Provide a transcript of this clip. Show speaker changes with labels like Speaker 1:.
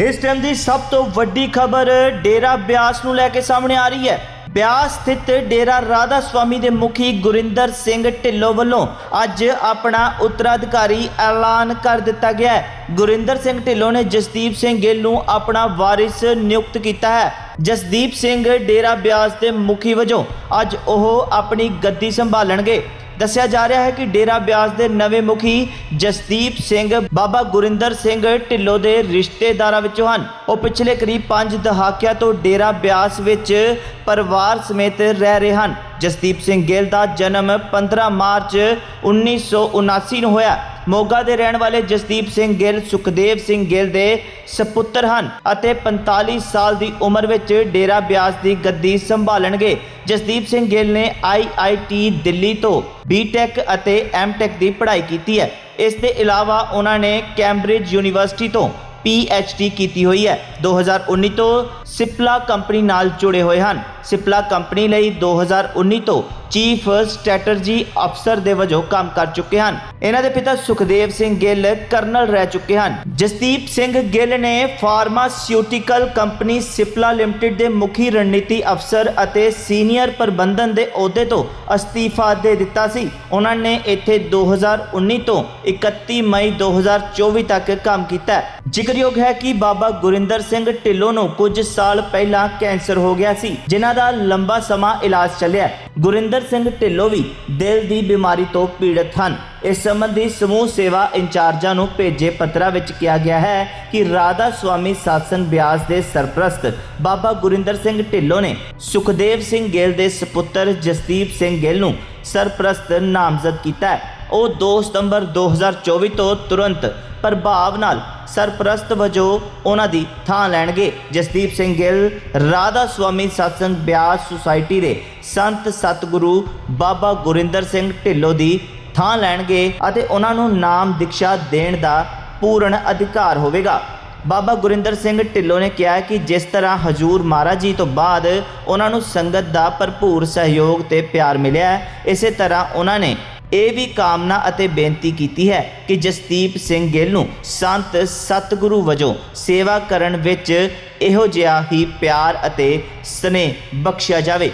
Speaker 1: ਇਸ ਟਾਈਮ ਦੀ ਸਭ ਤੋਂ ਵੱਡੀ ਖਬਰ ਡੇਰਾ ਬਿਆਸ ਨੂੰ ਲੈ ਕੇ ਸਾਹਮਣੇ ਆ ਰਹੀ ਹੈ। ਬਿਆਸ ਸਥਿਤ ਡੇਰਾ ਰਾਧਾ ਸਵਾਮੀ ਦੇ ਮੁਖੀ ਗੁਰਿੰਦਰ ਸਿੰਘ ਢਿੱਲੋਂ ਵੱਲੋਂ ਅੱਜ ਆਪਣਾ ਉੱਤਰਾਧਿਕਾਰੀ ਐਲਾਨ ਕਰ ਦਿੱਤਾ ਗਿਆ ਹੈ। ਗੁਰਿੰਦਰ ਸਿੰਘ ਢਿੱਲੋਂ ਨੇ ਜਸਦੀਪ ਸਿੰਘ ਗਿੱਲ ਨੂੰ ਆਪਣਾ ਵਾਰਿਸ ਨਿਯੁਕਤ ਕੀਤਾ ਹੈ। ਜਸਦੀਪ ਸਿੰਘ ਡੇਰਾ ਬਿਆਸ ਦੇ ਮੁਖੀ ਵਜੋਂ ਅੱਜ ਉਹ ਆਪਣੀ ਗੱਦੀ ਸੰਭਾਲਣਗੇ। ਦੱਸਿਆ ਜਾ ਰਿਹਾ ਹੈ ਕਿ ਡੇਰਾ ਬਿਆਸ ਦੇ ਨਵੇਂ ਮੁਖੀ ਜਸਦੀਪ ਸਿੰਘ, ਬਾਬਾ ਗੁਰਿੰਦਰ ਸਿੰਘ ਢਿੱਲੋਂ ਦੇ ਰਿਸ਼ਤੇਦਾਰਾਂ ਵਿੱਚੋਂ ਹਨ। ਉਹ ਪਿਛਲੇ ਕਰੀਬ 5 ਦਹਾਕਿਆਂ ਤੋਂ ਡੇਰਾ ਬਿਆਸ ਵਿੱਚ ਪਰਿਵਾਰ ਸਮੇਤ ਰਹਿ ਰਹੇ ਹਨ। ਜਸਦੀਪ ਸਿੰਘ ਗਿੱਲ ਦਾ ਜਨਮ 15 ਮਾਰਚ 1979 ਨੂੰ ਹੋਇਆ। ਮੋਗਾ ਦੇ ਰਹਿਣ ਵਾਲੇ ਜਸਦੀਪ ਸਿੰਘ ਗਿੱਲ, ਸੁਖਦੇਵ ਸਿੰਘ ਗਿੱਲ ਦੇ ਸਪੁੱਤਰ ਹਨ ਅਤੇ 45 ਸਾਲ ਦੀ ਉਮਰ ਵਿੱਚ ਡੇਰਾ ਬਿਆਸ ਦੀ ਗੱਦੀ ਸੰਭਾਲਣਗੇ। ਜਸਦੀਪ ਸਿੰਘ ਗਿੱਲ ਨੇ ਆਈਆਈਟੀ ਦਿੱਲੀ ਤੋਂ ਬੀਟੈਕ ਅਤੇ ਐਮਟੈਕ ਦੀ ਪੜ੍ਹਾਈ ਕੀਤੀ ਹੈ। ਇਸ ਦੇ ਇਲਾਵਾ ਉਹਨਾਂ ਨੇ ਕੈਂਬਰਿਜ ਯੂਨੀਵਰਸਿਟੀ ਤੋਂ ਪੀਐਚਡੀ ਕੀਤੀ ਹੋਈ ਹੈ। 2019 ਤੋਂ ਸਿਪਲਾ ਕੰਪਨੀ ਨਾਲ ਜੁੜੇ ਹੋਏ ਹਨ। ਸਿਪਲਾ ਕੰਪਨੀ ਲਈ 2019 ਤੋਂ ਚੀਫ ਸਟ੍ਰੈਟਜੀ ਅਫਸਰ ਦੇ ਵਜੋਂ ਕੰਮ ਕਰ ਚੁੱਕੇ ਹਨ। ਇਹਨਾਂ ਦੇ ਪਿਤਾ ਸੁਖਦੇਵ ਸਿੰਘ ਗਿੱਲ ਕਰਨਲ ਰਹਿ ਚੁੱਕੇ ਹਨ। ਜਸਦੀਪ ਸਿੰਘ ਗਿੱਲ ਨੇ ਫਾਰਮਾਸਿਊਟੀਕਲ ਕੰਪਨੀ ਸਿਪਲਾ ਲਿਮਟਿਡ ਦੇ ਮੁਖੀ ਰਣਨੀਤੀ ਅਫਸਰ ਅਤੇ ਸੀਨੀਅਰ ਪ੍ਰਬੰਧਨ ਦੇ ਅਹੁਦੇ ਤੋਂ ਅਸਤੀਫਾ ਦੇ ਦਿੱਤਾ ਸੀ। ਉਹਨਾਂ ਨੇ ਇੱਥੇ 2019 ਤੋਂ 31 ਮਈ 2024 ਤੱਕ ਕੰਮ ਕੀਤਾ ਜ਼ਿਕਰਯੋਗ ਹੈ ਕਿ ਬਾਬਾ ਗੁਰਿੰਦਰ ਸਿੰਘ ਢਿੱਲੋਂ ਨੂੰ ਕੁਝ ਸਾਲ ਪਹਿਲਾਂ ਕੈਂਸਰ ਹੋ ਗਿਆ ਸੀ, ਜਿਨ੍ਹਾਂ ਦਾ ਲੰਬਾ ਸਮਾਂ ਇਲਾਜ ਚੱਲਿਆ ਗੁਰਿੰਦਰ ਸਿੰਘ ਢਿੱਲੋਂ ਵੀ ਦਿਲ ਦੀ ਬਿਮਾਰੀ ਤੋਂ ਪੀੜਤ ਹਨ। ਇਸ ਸੰਬੰਧੀ ਸਮੂਹ ਸੇਵਾ ਇੰਚਾਰਜਾਂ ਨੂੰ ਭੇਜੇ ਪੱਤਰਾਂ ਵਿੱਚ ਕਿਹਾ ਗਿਆ ਹੈ ਕਿ ਰਾਧਾ ਸਵਾਮੀ ਸਾਸਨ ਬਿਆਸ ਦੇ ਸਰਪ੍ਰਸਤ ਬਾਬਾ ਗੁਰਿੰਦਰ ਸਿੰਘ ਢਿੱਲੋਂ ਨੇ ਸੁਖਦੇਵ ਸਿੰਘ ਗਿੱਲ ਦੇ ਸੁਪੁੱਤਰ ਜਸਦੀਪ ਸਿੰਘ ਗਿੱਲ ਨੂੰ ਸਰਪ੍ਰਸਤ ਨਾਮਜ਼ਦ ਕੀਤਾ ਹੈ। ਉਹ 2 ਸਤੰਬਰ 2024 ਤੋਂ ਤੁਰੰਤ ਪ੍ਰਭਾਵ ਨਾਲ ਸਰਪ੍ਰਸਤ ਵਜੋਂ ਉਹਨਾਂ ਦੀ ਥਾਂ ਲੈਣਗੇ। ਜਸਦੀਪ ਸਿੰਘ ਗਿੱਲ, ਰਾਧਾ ਸਵਾਮੀ ਸਤਸੰਗ ਬਿਆਸ ਸੁਸਾਇਟੀ ਦੇ ਸੰਤ ਸਤਿਗੁਰੂ ਬਾਬਾ ਗੁਰਿੰਦਰ ਸਿੰਘ ਢਿੱਲੋਂ ਦੀ ਥਾਂ ਲੈਣਗੇ ਅਤੇ ਉਹਨਾਂ ਨੂੰ ਨਾਮ ਦੀਕਸ਼ਾ ਦੇਣ ਦਾ ਪੂਰਨ ਅਧਿਕਾਰ ਹੋਵੇਗਾ। ਬਾਬਾ ਗੁਰਿੰਦਰ ਸਿੰਘ ਢਿੱਲੋਂ ਨੇ ਕਿਹਾ ਕਿ ਜਿਸ ਤਰ੍ਹਾਂ ਹਜੂਰ ਮਹਾਰਾਜ ਜੀ ਤੋਂ ਬਾਅਦ ਉਹਨਾਂ ਨੂੰ ਸੰਗਤ ਦਾ ਭਰਪੂਰ ਸਹਿਯੋਗ ਤੇ ਪਿਆਰ ਮਿਲਿਆ ਇਸੇ ਤਰ੍ਹਾਂ ਉਹਨਾਂ ਨੇ ਇਹ ਵੀ ਕਾਮਨਾ ਅਤੇ ਬੇਨਤੀ ਕੀਤੀ ਹੈ ਕਿ ਜਸਦੀਪ ਸਿੰਘ ਗਿੱਲ ਨੂੰ ਸੰਤ ਸਤਿਗੁਰੂ ਵਜੋਂ ਸੇਵਾ ਕਰਨ ਵਿੱਚ ਇਹੋ ਜਿਹਾ ਹੀ ਪਿਆਰ ਅਤੇ ਸਨੇਹ ਬਖਸ਼ਿਆ ਜਾਵੇ।